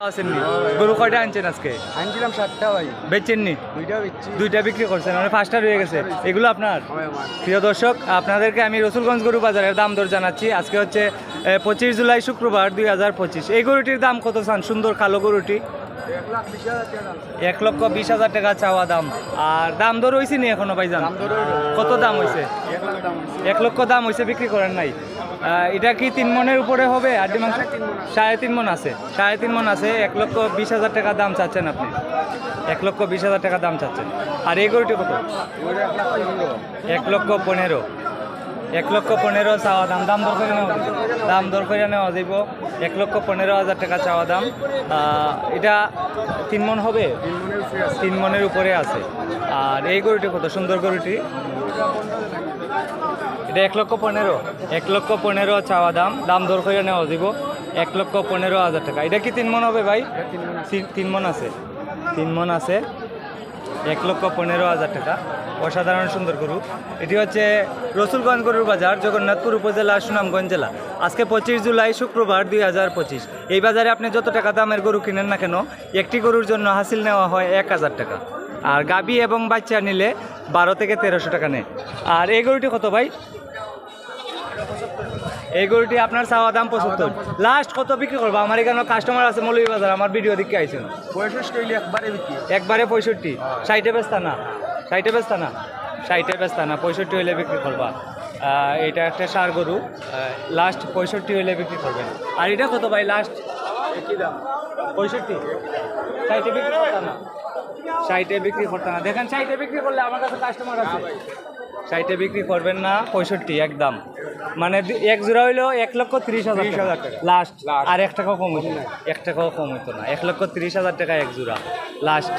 আসেননি গরু কয়টা আনছেন আজকে? আনছিলাম সাতটা ভাই। বেচেননি দুইটা বেচছি দুইটা বিক্রি করছেন মানে পাঁচটা রয়ে গেছে। এগুলো আপনার? প্রিয় দর্শক আপনাদেরকে আমি রসুলগঞ্জ গরু বাজারের দাম দর জানাচ্ছি। আজকে হচ্ছে পঁচিশ জুলাই শুক্রবার দুই হাজার পঁচিশ। এই গরুটির দাম কত চান? সুন্দর কালো গরুটি। এক লক্ষ বিশ হাজার টাকা চাওয়া দাম। আর দাম দর হয়েছে নি এখনও ভাইজান? কত দাম হয়েছে? এক লক্ষ দাম হয়েছে বিক্রি করেন নাই। এটা কি তিন মনের উপরে হবে? আর মাংস সাড়ে তিন মন আছে। সাড়ে তিন মন আছে। এক লক্ষ বিশ হাজার টাকা দাম চাচ্ছেন আপনি। এক লক্ষ বিশ হাজার টাকা দাম চাচ্ছেন। আর এই গরুটি কত। এক লক্ষ পনেরো। এক লক্ষ পনেরো চাওয়া দাম। দাম দর করে নেওয়া দাম দর করে নেওয়া যাইব। এক লক্ষ পনেরো হাজার টাকা চাওয়া দাম। এটা তিন মন হবে? তিন মনের উপরে আছে। আর এই গরুটি কত? সুন্দর গরুটি। এটা এক লক্ষ পনেরো। এক লক্ষ পনেরো চাওয়া দাম। দাম দর করে নেওয়া দিব এক লক্ষ পনেরো হাজার টাকা। এটা কি তিন মন হবে ভাই? তিন মন আছে। তিন মন আছে। এক লক্ষ পনেরো হাজার টাকা। অসাধারণ সুন্দর গরু। এটি হচ্ছে রসুলগঞ্জ গরুর বাজার, জগন্নাথপুর উপজেলা, সুনামগঞ্জ জেলা। আজকে পঁচিশ জুলাই, শুক্রবার দুই হাজার পঁচিশ। এই বাজারে আপনি যত টাকা দামের গরু কিনেন না কেন, একটি গরুর জন্য হাসিল নেওয়া হয় এক হাজার টাকা। আর গাবি এবং বাচ্চা নিলে বারো থেকে তেরোশো টাকা নেয়। আর এই গরুটি কত ভাই? এই গরুটি আপনার চাওয়া দাম পঁচাত্তর। লাস্ট কত বিক্রি করব? আমার এখানে কাস্টমার আছে মৌলভী বাজার আমার ভিডিও দিকে আইছেন। হইলে একবারে পঁয়ষট্টি। ষাটে বেচতা না। ষাটে বেচতা না? ষাটে বেচতা না পঁয়ষট্টি হইলে বিক্রি করবা। এটা একটা সার গরু। লাস্ট পঁয়ষট্টি হইলে বিক্রি করবেন আর এটা কত ভাই লাস্ট পঁয়ষট্টি? ষাটে বিক্রি করতাম না? ষাটে বিক্রি করতাম না। দেখেন ষাটে বিক্রি করলে আমার কাছে কাস্টমার আছে। ষাটে বিক্রি করবেন না পঁয়ষট্টি একদম। মানে এক জোড়া হইলেও এক লক্ষ তিরিশ হাজার টাকা। লাস্ট আর এক টাকাও কম হইতো না। এক টাকাও কম হইতো না। এক লক্ষ তিরিশ হাজার টাকা এক জোড়া। লাস্ট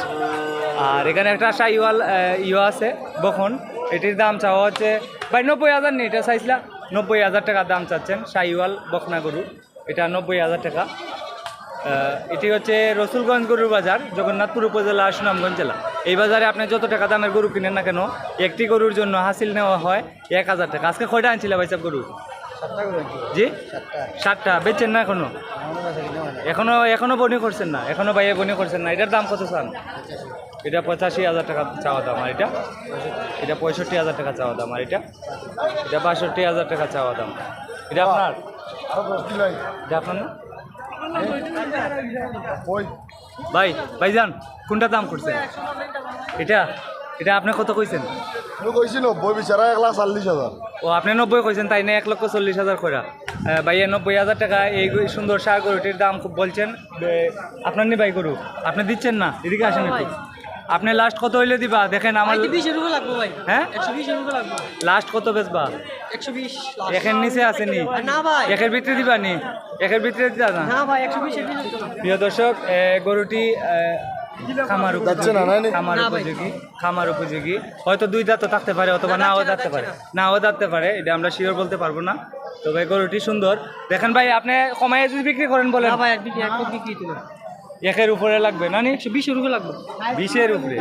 আর এখানে একটা আশা শাহিওয়াল ইয়ে আছে বখন। এটির দাম চাওয়া হচ্ছে ভাই নব্বই হাজার নেই এটা চাইছিলা? নব্বই হাজার টাকা দাম চাচ্ছেন শাহিওয়াল বখনা গরু। এটা নব্বই হাজার টাকা। এটি হচ্ছে রসুলগঞ্জ গরুর বাজার জগন্নাথপুর উপজেলা সুনামগঞ্জ জেলা। এই বাজারে আপনি যত টাকা দামের গরু কিনেন না কেন একটি গরুর জন্য হাসিল নেওয়া হয় এক হাজার টাকা। আজকে কয়টা আনছিল ভাই সাহেব গরু। জি? সাতটা। বেচছেন না এখনও। এখনও এখনও বনি করছেন না। এখনও বাইরে বনি করছেন না। এটার দাম কত চান? এটা পঁচাশি হাজার টাকা চাওয়া দাম। আর এটা? এটা পঁয়ষট্টি হাজার টাকা চাওয়া দাম। আর এটা? এটা বাষট্টি হাজার টাকা চাওয়া দাম। এটা আপনার? এটা আপনার? না ভাই ভাইজান কোনটা দাম করছে? এটা এটা আপনি কত কইছেন? আমি কইছি নব্বই বিচারা এক লাখ চল্লিশ হাজার। ও আপনি নব্বই কইছেন তাই না? এক লক্ষ চল্লিশ হাজার করা ভাই ভাইয়া নব্বই হাজার টাকা এই সুন্দর সার গরুটির দাম খুব বলছেন। আপনার নি ভাই গরু আপনি দিচ্ছেন না? এদিকে আসেন একটু। আপনি লাস্ট কত হইলে দিবা? দেখেন আমার বিশ রুপে লাগবে ভাই। হ্যাঁ? একশো বিশ রুপে লাগবে। লাস্ট কত বেচবা? একশো বিশ একের নিচে আসেনি না। ভাই। একের ভিতরে দিবা নি? একের ভিতরে দিবা না? ভাই। প্রিয় দর্শক গরুটি খামার উপযোগী। খামার উপযোগী। খামার উপযোগী। হয়তো দুই দাঁত থাকতে পারে অথবা নাও থাকতে পারে। নাও থাকতে পারে এটা আমরা শিওর বলতে পারব না। তবে গরুটি সুন্দর। দেখেন ভাই আপনি কমাই যদি বিক্রি করেন বলেন। ভাই বিক্রি একের উপরে লাগবে না একশো বিশ রুপে লাগবে। বিশের উপরে?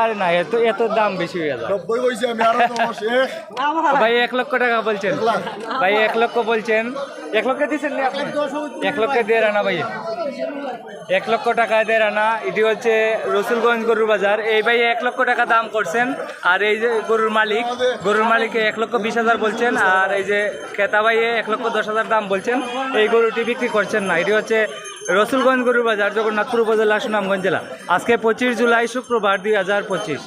আর না এত এত দাম বেশি হয়ে যাবে। ভাই এক লক্ষ টাকা বলছেন। ভাই এক লক্ষ বলছেন। এক লক্ষ দিচ্ছেন এক লক্ষ দিয়ে রানা ভাই। এক লক্ষ টাকা দিয়ে রানা। এটি হচ্ছে রসুলগঞ্জ গরুর বাজার। এই ভাই এক লক্ষ টাকা দাম করছেন। আর এই যে গরুর মালিক গরুর মালিকে এক লক্ষ বিশ হাজার বলছেন। আর এই যে ক্রেতা ভাইয়ে এক লক্ষ দশ হাজার দাম বলছেন। এই গরুটি বিক্রি করছেন না। এটি হচ্ছে রসুলগঞ্জ গরুর বাজার জগন্নাথপুর উপজেলা সুনামগঞ্জ জেলা। আজকে পঁচিশ জুলাই শুক্রবার দুই হাজার পঁচিশ।